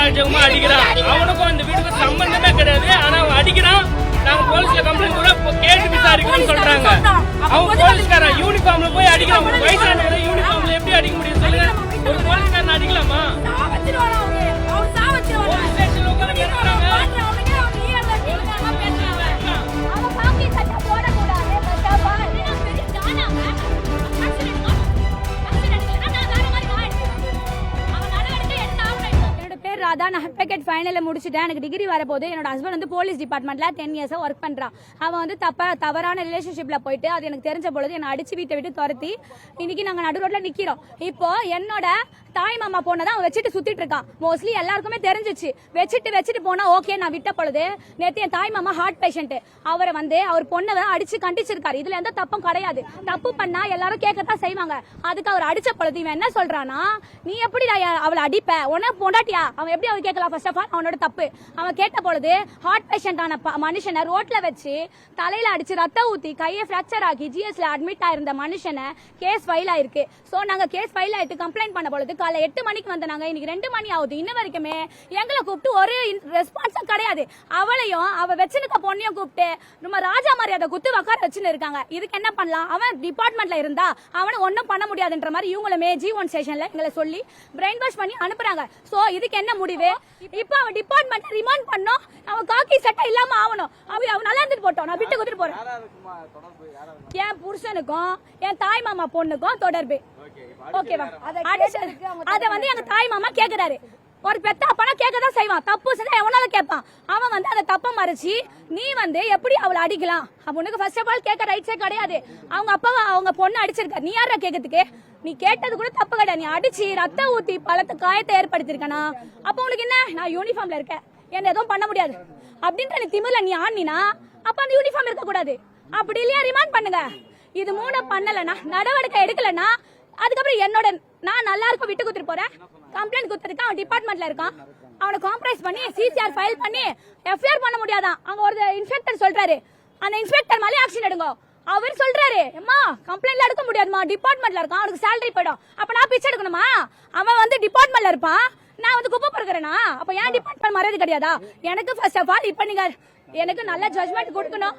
எக்கச்சக்கமா அடிக்கிறான். அவனுக்கும் அந்த வீட்டுக்கு சம்பந்தமே கிடையாது. ஆனா அவன் அடிக்கிறான். நாங்க போலீஸ்ல கம்ப்ளைண்ட் கூட கேட்டு விசாரிக்கிறோம்னு சொல்றாங்க. அவன் போலீஸ்காரன் யூனிஃபார்ம்ல போய் அதான் நான் அட்வொகேட் ஃபைனலில் முடிச்சுட்டேன். எனக்கு டிகிரி வரப்போகுது. என்னோட ஹஸ்பண்ட் வந்து போலீஸ் டிபார்ட்மெண்ட்ல டென் இயர்ஸாக ஒர்க் பண்ணுறான் அவன் வந்து தப்ப தவறான ரிலேஷன்ஷிப்பில் போயிட்டு அது எனக்கு தெரிஞ்ச பொழுது என்னை அடிச்சு வீட்டை விட்டு துரத்தி இன்னைக்கு நாங்கள் நடு ரோட்டில் நிற்கிறோம் இப்போ என்னோட தாய் மாமா பொண்ணை தான் அவன் வச்சுட்டு சுத்திட்டு இருக்கான். மோஸ்ட்லி எல்லாருக்குமே தெரிஞ்சிச்சு. வச்சுட்டு வச்சுட்டு போனா ஓகே நான் விட்ட பொழுது நேற்று என் தாய் மாமா ஹார்ட் பேஷண்ட் அவரை வந்து அவர் பொண்ணை தான் அடிச்சு கண்டிச்சிருக்காரு. இதுல எந்த தப்பும் கிடையாது. தப்பு பண்ணா எல்லாரும் கேட்கத்தான் செய்வாங்க. அதுக்கு அவர் அடிச்ச பொழுது இவன் என்ன சொல்றானா நீ எப்படி அவளை அடிப்ப? உனக்கு பொண்டாட்டியா? அவன் எப்படி அவன் கேட்கலாம்? ஃபர்ஸ்ட் ஆஃப் ஆல் அவனோட தப்பு. அவன் கேட்ட பொழுது ஹார்ட் பேஷண்ட் ஆன ப- மனுஷனை ரோட்ல வச்சு தலையில அடிச்சு ரத்த ஊத்தி கையை ஃபிராக்சர் ஆகி ஜிஎஸ்ல அட்மிட் ஆயிருந்த மனுஷனை கேஸ் ஃபைல் ஆயிருக்கு. சோ நாங்க கேஸ் ஃபைல் ஆயிட்டு கம்ப்ளைண்ட் பண்ண பொழுது காலை எட்டு மணிக்கு வந்த நாங்க இன்னைக்கு ரெண்டு மணி ஆகுது. இன்ன வரைக்குமே எங்களை கூப்பிட்டு ஒரு ரெஸ்பான்ஸும் கிடையாது. அவளையும் அவ வச்சிருக்க பொண்ணையும் கூப்பிட்டு நம்ம ராஜா மரியாதை குத்து உக்கார வச்சுன்னு இருக்காங்க. இதுக்கு என்ன பண்ணலாம்? அவன் டிபார்ட்மெண்ட்ல இருந்தா அவனை ஒன்றும் பண்ண முடியாதுன்ற மாதிரி இவங்களுமே ஜி ஒன் ஸ்டேஷன்ல எங்களை சொல்லி பிரெயின் வாஷ் பண்ணி அனுப்புறாங்க. சோ இதுக்கு என்ன முடிவு இப்போ அவன் டிபார்ட்மெண்ட் ரிமாண்ட் பண்ணோம். அவன் காக்கி சட்டை இல்லாம ஆகணும். அவன் அவன் நல்லா இருந்துட்டு போட்டோம். நான் விட்டு கொடுத்துட்டு போறேன். என் புருஷனுக்கும் என் தாய் மாமா பொண்ணுக்கும் தொடர்பு. ஓகேவா? அத வந்து எங்க தாய் மாமா கேக்குறாரு. ஒரு பெத்த அப்பனா கேட்கதான் செய்வான். தப்பு செஞ்சா எவனால கேட்பான் அவன் வந்து அந்த தப்பை மறைச்சி நீ வந்து எப்படி அவளை அடிக்கலாம்? உனக்கு ஃபர்ஸ்ட் ஆஃப் ஆல் கேட்க ரைட்ஸே கிடையாது. அவங்க அப்பாவை அவங்க பொண்ணு அடிச்சிருக்க நீ யாரா கேட்கறதுக்கு நீ கேட்டது கூட தப்பு கிடையாது. நீ அடிச்சு ரத்த ஊத்தி பலத்த காயத்தை ஏற்படுத்திருக்கனா? அப்ப உனக்கு என்ன? நான் யூனிஃபார்ம்ல இருக்கேன். என்ன எதுவும் பண்ண முடியாது. அப்படின்ற நீ திமிர்ல நீ ஆடினா அப்ப அந்த யூனிஃபார்ம் இருக்க கூடாது அப்படி இல்லையா? ரிமாண்ட் பண்ணுங்க. இது மூணு பண்ணலன்னா நடவடிக்கை எடுக்கலன்னா அதுக்கப்புறம் என்னோட நான் நல்லா இருக்கும் விட்டு கொடுத்துட்டு போறேன். கம்ப்ளைண்ட் குத்துறதுக்கு அவன் டிபார்ட்மெண்ட்ல இருக்கான். அவனை காம்ப்ரைஸ் பண்ணி சிசிஆர் ஃபைல் பண்ணி எஃப்ஐஆர் பண்ண முடியாதான். அங்க ஒரு இன்ஸ்பெக்டர் சொல்றாரு. அந்த இன்ஸ்பெக்டர் மேலே ஆக்ஷன் எடுங்க. அவர் சொல்றாரு அம்மா கம்ப்ளைண்ட்ல எடுக்க முடியாதுமா டிபார்ட்மெண்ட்ல இருக்கான். அவனுக்கு சேலரி போயிடும். அப்ப நான் பிச்சை எடுக்கணுமா? அவன் வந்து டிபார்ட்மெண்ட்ல இருப்பான். நான் வந்து குப்பை பறக்கிறேனா? அப்ப ஏன் டிபார்ட்மெண்ட் மரியாதை கிடையாதா? எனக்கு ஃபர்ஸ்ட் ஆஃப் ஆல் இப்ப நீங்க எனக்கு நல்ல ஜட்மெண்ட் கொடுக்கணும்.